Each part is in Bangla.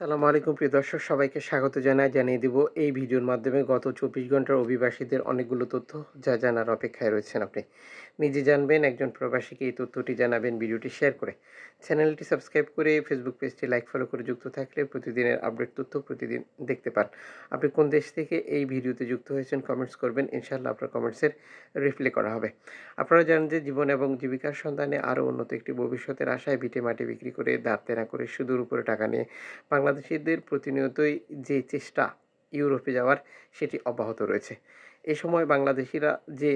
সালামু আলাইকুম, প্রিয় দর্শক। সবাইকে স্বাগত জানাই, জানিয়ে দিব এই ভিডিওর মাধ্যমে গত চব্বিশ ঘণ্টার অভিবাসীদের অনেকগুলো তথ্য যা জানার অপেক্ষায় রয়েছেন আপনি। নিজে জানবেন, একজন প্রবাসীকে এই তথ্যটি জানাবেন, ভিডিওটি শেয়ার করে। চ্যানেলটি সাবস্ক্রাইব করে ফেসবুক পেজটি লাইক, ফলো করে যুক্ত থাকলে প্রতিদিনের আপডেট তথ্য প্রতিদিন দেখতে পান। আপনি কোন দেশ থেকে এই ভিডিওতে যুক্ত হয়েছেন কমেন্টস করবেন ইনশাল্লাহ আপনার কমেন্টসের রিপ্লাই করা হবে। আপনারা জানেন যে জীবন এবং জীবিকার সন্ধানে আরও উন্নত একটি ভবিষ্যতের আশায় ভিটে মাটি বিক্রি করে দাঁড়তে না করে সুদূর উপরে টাকা নিয়ে বাংলাদেশিদের প্রতিনিয়তই যে চেষ্টা ইউরোপে যাওয়ার, সেটি অব্যাহত রয়েছে। এ সময় বাংলাদেশিরা যে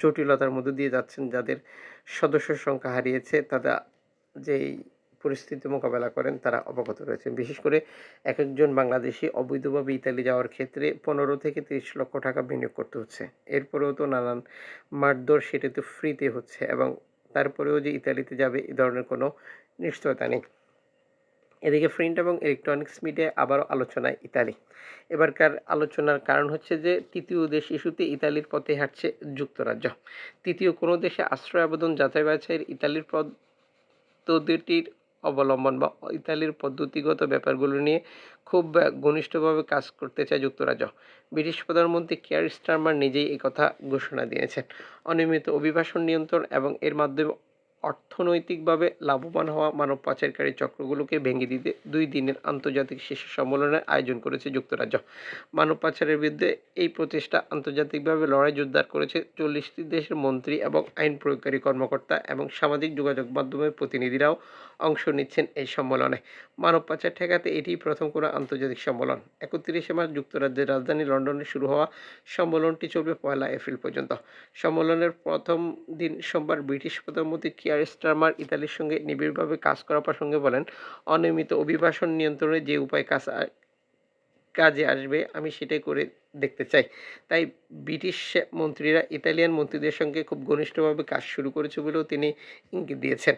জটিলতার মধ্য দিয়ে যাচ্ছেন, যাদের সদস্য সংখ্যা হারিয়েছে, তারা যেই পরিস্থিতি মোকাবেলা করেন, তারা অবগত রয়েছেন। বিশেষ করে এক একজন বাংলাদেশি অবৈধভাবে ইতালি যাওয়ার ক্ষেত্রে পনেরো থেকে তিরিশ লক্ষ টাকা বিনিয়োগ করতে হচ্ছে। এরপরেও তো নানান মারধর সেটা তো ফ্রিতে হচ্ছে এবং তারপরেও যে ইতালিতে যাবে, এ ধরনের কোনো নিশ্চয়তা নেই। এদিকে প্রিন্ট এবং ইলেকট্রনিক্স মিডিয়ায় আবারও আলোচনায় ইতালি। এবারকার আলোচনার কারণ হচ্ছে যে, তৃতীয় দেশ ইস্যুতে ইতালির পথে হাঁটছে যুক্তরাজ্য। তৃতীয় কোনো দেশে আশ্রয় আবেদন যাচাই বাছাইয়ের ইতালির পদ্ধতিটির অবলম্বন বা ইতালির পদ্ধতিগত ব্যাপারগুলো নিয়ে খুব ঘনিষ্ঠভাবে কাজ করতে চায় যুক্তরাজ্য। ব্রিটিশ প্রধানমন্ত্রী কেয়ার স্টারমার নিজেই কথা ঘোষণা দিয়েছেন। অনিয়মিত অভিবাসন নিয়ন্ত্রণ এবং এর মাধ্যমে অর্থনৈতিকভাবে লাভবান হওয়া মানব পাচারকারী চক্রগুলোকে ভেঙে দিতে দুই দিনের আন্তর্জাতিক শীর্ষ সম্মেলনের আয়োজন করেছে যুক্তরাজ্য। মানব পাচারের বিরুদ্ধে এই প্রচেষ্টা আন্তর্জাতিকভাবে লড়াই জোরদার করেছে চল্লিশটি দেশের মন্ত্রী এবং আইন প্রয়োগকারী কর্মকর্তা এবং সামাজিক যোগাযোগ মাধ্যমের প্রতিনিধিরাও অংশ নিচ্ছেন এই সম্মেলনে। মানব পাচার ঠেকাতে এটি প্রথম কোনো আন্তর্জাতিক সম্মেলন। একত্রিশে মার্চ যুক্তরাজ্যের রাজধানী লন্ডনে শুরু হওয়া সম্মেলনটি চলবে পয়লা এপ্রিল পর্যন্ত। সম্মেলনের প্রথম দিন সোমবার ব্রিটিশ প্রধানমন্ত্রী কিয়ার স্টারমার ইতালির সঙ্গে নিবিড়ভাবে কাজ করা প্রসঙ্গে বলেন, অনিয়মিত অভিবাসন নিয়ন্ত্রণে যে উপায় কাজ কাজে আসবে, আমি সেটাই করে দেখতে চাই। তাই ব্রিটিশ মন্ত্রীরা ইতালিয়ান মন্ত্রীদের সঙ্গে খুব ঘনিষ্ঠভাবে কাজ শুরু করেছে বলেও তিনি ইঙ্গিত দিয়েছেন।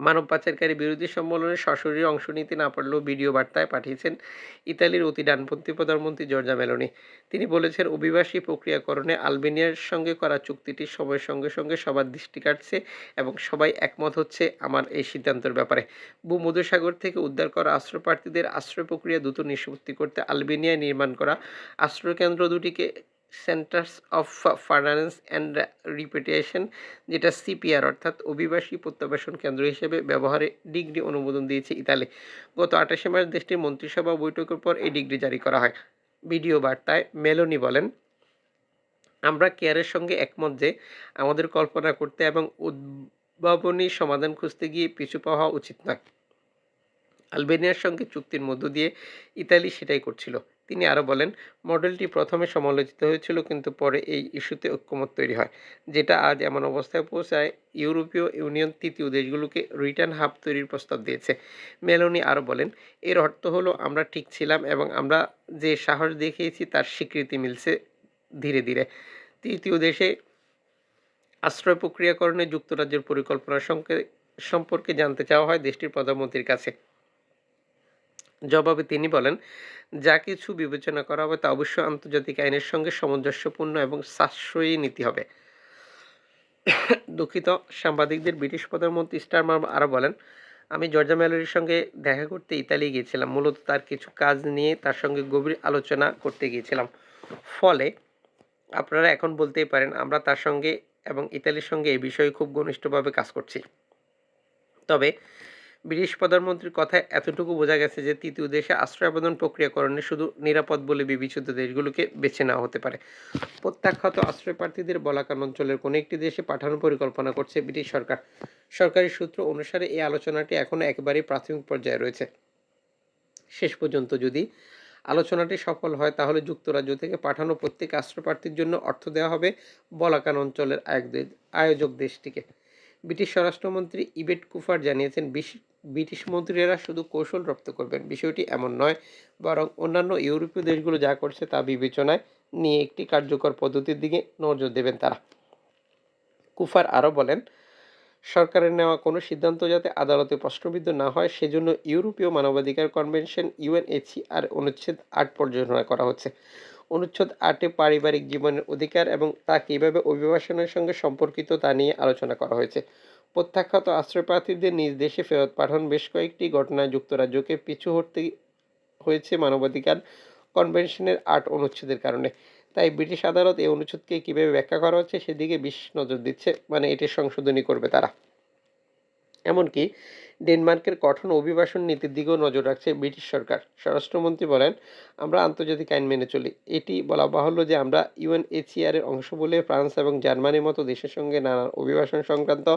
মানব পাচারকারী বিরোধী সম্মেলনে সশরীরে অংশ নিতে না পারলেও ভিডিও বার্তায় পাঠিয়েছেন ইতালির অতি ডানপন্থী প্রধানমন্ত্রী জর্জা মেলোনি। তিনি বলেছেন, অভিবাসী প্রক্রিয়াকরণে আলবেনিয়ার সঙ্গে করা চুক্তিটি সময়ের সঙ্গে সঙ্গে সবার দৃষ্টি কাটছে এবং সবাই একমত হচ্ছে আমার এই সিদ্ধান্তের ব্যাপারে। ভূমধ্যসাগর থেকে উদ্ধার করা আশ্রয় প্রার্থীদের আশ্রয় প্রক্রিয়া দ্রুত নিষ্পত্তি করতে আলবেনিয়ায় নির্মাণ করা আশ্রয়কেন্দ্র দুটিকে centres of finance and repetition যেটা সিপিআর অর্থাৎ অভিবাসী প্রত্যাবাসন কেন্দ্র হিসেবে ব্যবহারে ডিগ্রি অনুমোদন দিয়েছে ইতালি। গত আঠাশে মার্চ দেশটির মন্ত্রিসভা বৈঠকের পর এই ডিগ্রি জারি করা হয়। ভিডিও বার্তায় মেলোনি বলেন, আমরা কেয়ারের সঙ্গে একমত যে আমাদের কল্পনা করতে এবং উদ্ভাবনী সমাধান খুঁজতে গিয়ে পিছু পাওয়া উচিত নয়। আলবেনিয়ার সঙ্গে চুক্তির মধ্য দিয়ে ইতালি সেটাই করছিল। তিনি আরও বলেন, মডেলটি প্রথমে সমালোচিত হয়েছিল, কিন্তু পরে এই ইস্যুতে ঐক্যমত তৈরি হয়, যেটা আজ এমন অবস্থায় পৌঁছায় ইউরোপীয় ইউনিয়ন তৃতীয় দেশগুলোকে রিটার্ন হাব তৈরির প্রস্তাব দিয়েছে। মেলোনি আরও বলেন, এর অর্থ হলো আমরা ঠিক ছিলাম এবং আমরা যে সাহস দেখিয়েছি তার স্বীকৃতি মিলছে ধীরে ধীরে। তৃতীয় দেশে আশ্রয় প্রক্রিয়াকরণে যুক্তরাজ্যের পরিকল্পনা সম্পর্কে জানতে চাওয়া হয় দেশটির প্রধানমন্ত্রীর কাছে। জবাবে তিনি বলেন, যা কিছু বিবেচনা করা হবে তা অবশ্যই আন্তর্জাতিক আইনের সঙ্গে সামঞ্জস্যপূর্ণ এবং সাশ্রয়ী নীতি হবে। দুঃখিত, সাংবাদিকদের ব্রিটিশ প্রধানমন্ত্রী স্টারমার আরও বলেন, আমি জর্জা মেলোরির সঙ্গে দেখা করতে ইতালি গিয়েছিলাম। মূলত তার কিছু কাজ নিয়ে তার সঙ্গে গভীর আলোচনা করতে গিয়েছিলাম। ফলে, আপনারা এখন বলতেই পারেন, আমরা তার সঙ্গে এবং ইতালির সঙ্গে এই বিষয়ে খুব ঘনিষ্ঠভাবে কাজ করছি। তবে ব্রিটিশ প্রধানমন্ত্রীর কথায় এতটুকু বোঝা গেছে যে তৃতীয় দেশে আশ্রয় আবেদন প্রক্রিয়াকরণে শুধু নিরাপদ বলে বিবেচিত দেশগুলোকে বেছে নেওয়া হতে পারে। প্রত্যাখ্যাত আশ্রয় প্রার্থীদের বলাকান অঞ্চলের কোনো একটি দেশে পাঠানোর পরিকল্পনা করছে ব্রিটিশ সরকার। সরকারি সূত্র অনুসারে এই আলোচনাটি এখনও একেবারেই প্রাথমিক পর্যায়ে রয়েছে। শেষ পর্যন্ত যদি আলোচনাটি সফল হয়, তাহলে যুক্তরাজ্য থেকে পাঠানো প্রত্যেক আশ্রয় প্রার্থীর জন্য অর্থ দেওয়া হবে বলাকান অঞ্চলের আয়োজক দেশটিকে। ব্রিটিশ স্বরাষ্ট্রমন্ত্রী ইবেট কুফার জানিয়েছেন বিশ- ব্রিটিশ মন্ত্রীরা শুধু কৌশল রপ্ত করবেন, বিষয়টি এমন নয়, বরং অন্যান্য ইউরোপীয় দেশগুলো যা করছে তা বিবেচনায় নিয়ে একটি কার্যকর পদ্ধতির দিকে নজর দেবেন তারা। কুফার আরও বলেন সরকারের নেওয়া কোনো সিদ্ধান্ত যাতে আদালতে প্রশ্নবিদ্ধ না হয়, সেজন্য ইউরোপীয় মানবাধিকার কনভেনশন ইউএনএইচসিআর অনুচ্ছেদ আট পর্যালোচনা করা হচ্ছে। অনুচ্ছেদ আটে পারিবারিক জীবনের অধিকার এবং তা কীভাবে অভিবাসনের সঙ্গে সম্পর্কিত তা নিয়ে আলোচনা করা হয়েছে। প্রত্যাখ্যাত আশ্রয়প্রার্থীদের নিজ দেশে ফেরত পাঠান বেশ কয়েকটি ঘটনায় যুক্তরাজ্যকে পিছু হটতে হয়েছে মানবাধিকার কনভেনশনের আট অনুচ্ছেদের কারণে। তাই ব্রিটিশ আদালত এই অনুচ্ছেদকে কীভাবে ব্যাখ্যা করা হচ্ছে সেদিকে বিশেষ নজর দিচ্ছে মানে এটির সংশোধনী করবে তারা। এমনকি ডেনমার্কের কঠোর অভিবাসন নীতির দিকেও নজর রাখছে ব্রিটিশ সরকার। স্বরাষ্ট্রমন্ত্রী বলেন, আমরা আন্তর্জাতিক আইন মেনে চলি। এটি বলা বাহুল্য যে আমরা ইউএনএইচসিআর এর অংশ বলে ফ্রান্স এবং জার্মানির মতো দেশের সঙ্গে নানান অভিবাসন সংক্রান্ত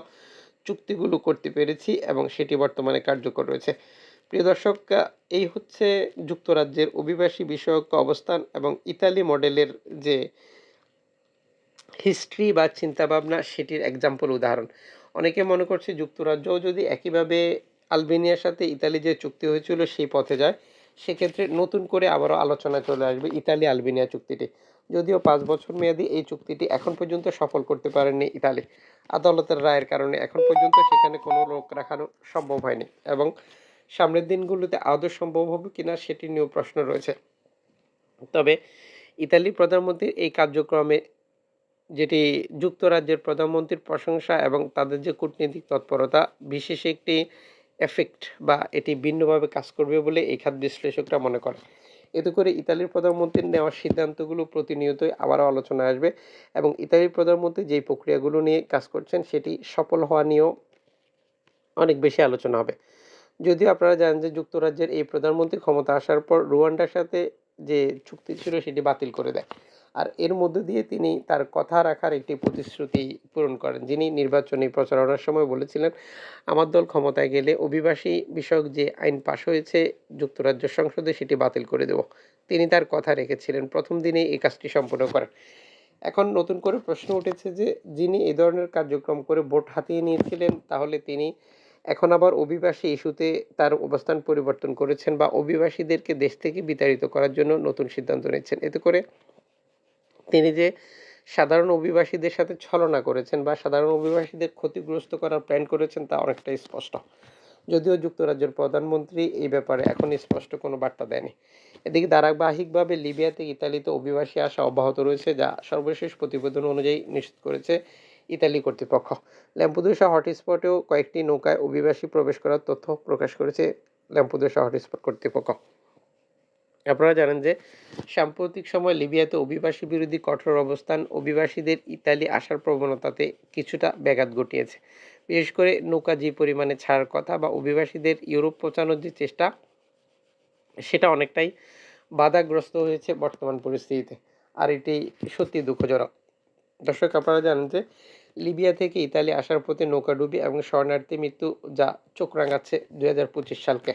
চুক্তিগুলো করতে পেরেছি এবং সেটি বর্তমানে কার্যকর রয়েছে। প্রিয় দর্শক এই হচ্ছে যুক্তরাজ্যের অভিবাসী বিষয়ক অবস্থান এবং ইতালি মডেলের যে হিস্ট্রি বা চিন্তাভাবনা, সেটির এক্সাম্পল উদাহরণ। অনেকে মনে করছে যুক্তরাজ্যও যদি একইভাবে আলবেনিয়ার সাথে ইতালি যে চুক্তি হয়েছিল, সেই পথে যায়। সেক্ষেত্রে নতুন করে আবারও আলোচনা চলে আসবে ইতালি আলবেনিয়া চুক্তিটি। যদিও পাঁচ বছর মেয়াদি এই চুক্তিটি এখন পর্যন্ত সফল করতে পারেনি ইতালি। আদালতের রায়ের কারণে এখন পর্যন্ত সেখানে কোনো লোক রাখানো সম্ভব হয়নি এবং সামনের দিনগুলোতে আদৌ সম্ভব হবে কিনা সেটি নিয়েও প্রশ্ন রয়েছে। তবে ইতালির প্রধানমন্ত্রীর এই কার্যক্রমে যেটি যুক্তরাজ্যের প্রধানমন্ত্রীর প্রশংসা এবং তাদের যে কূটনৈতিক তৎপরতা, বিশেষ একটি এফেক্ট বা এটি ভিন্নভাবে কাজ করবে বলে এই খাত বিশ্লেষকরা মনে করে এতে করে ইতালির প্রধানমন্ত্রীর নেওয়া সিদ্ধান্তগুলো প্রতিনিয়তই আবারও আলোচনা আসবে এবং ইতালির প্রধানমন্ত্রী যেই প্রক্রিয়াগুলো নিয়ে কাজ করছেন সেটি সফল হওয়া নিয়েও অনেক বেশি আলোচনা হবে। যদিও আপনারা জানেন যে যুক্তরাজ্যের এই প্রধানমন্ত্রী ক্ষমতা আসার পর রুয়ান্ডার সাথে যে চুক্তি ছিল সেটি বাতিল করে দেয়। আর এর মধ্য দিয়ে তিনি তার কথা রাখার একটি প্রতিশ্রুতি পূরণ করেন। যিনি নির্বাচনী প্রচারণার সময় বলেছিলেন, আমার দল ক্ষমতায় গেলে অভিবাসী বিষয়ক যে আইন পাশ হয়েছে, যুক্তরাজ্য সংসদে সেটি বাতিল করে দেব। তিনি তার কথা রেখেছিলেন। প্রথম দিনেই এই কাজটি সম্পূর্ণ করেন। এখন নতুন করে প্রশ্ন উঠেছে যে, যিনি এই ধরনের কার্যক্রম করে ভোট হাতিয়ে নিয়েছিলেন, তাহলে তিনি এখন আবার অভিবাসী ইস্যুতে তার অবস্থান পরিবর্তন করেছেন বা অভিবাসীদেরকে দেশ থেকে বিতাড়িত করার জন্য নতুন সিদ্ধান্ত নিচ্ছেন। এতে করে তিনি যে সাধারণ অভিবাসীদের সাথে ছলনা করেছেন বা সাধারণ অভিবাসীদের ক্ষতিগ্রস্ত করার প্ল্যান করেছেন তা অনেকটাই স্পষ্ট। যদিও যুক্তরাজ্যের প্রধানমন্ত্রী এই ব্যাপারে এখন স্পষ্ট কোনো বার্তা দেয়নি। এদিকে ধারাবাহিকভাবে লিবিয়াতে ইতালিতে অভিবাসী আসা অব্যাহত রয়েছে, যা সর্বশেষ প্রতিবেদন অনুযায়ী নিশ্চিত করেছে ইতালি কর্তৃপক্ষ। ল্যাম্পুদোসা হটস্পটেও কয়েকটি নৌকায় অভিবাসী প্রবেশ করার তথ্য প্রকাশ করেছে ল্যাম্পুদোসা হটস্পট কর্তৃপক্ষ। আপনারা জানেন যে সাম্প্রতিক সময় লিবিয়াতে অভিবাসী বিরোধী কঠোর অবস্থান, অভিবাসীদের ইতালি আসার প্রবণতাতে কিছুটা ব্যাঘাত ঘটিয়েছে। বিশেষ করে নৌকা যে পরিমাণে ছাড়ার কথা বা অভিবাসীদের ইউরোপ পৌঁছানোর যে চেষ্টা, সেটা অনেকটাই বাধাগ্রস্ত হয়েছে বর্তমান পরিস্থিতিতে। আর এটি সত্যি দুঃখজনক। দর্শক, আপনারা জানেন যে লিবিয়া থেকে ইতালি আসার পথে নৌকা ডুবি এবং শরণার্থী মৃত্যু যা চোখ রাঙাচ্ছে দুই হাজার পঁচিশ সালকে।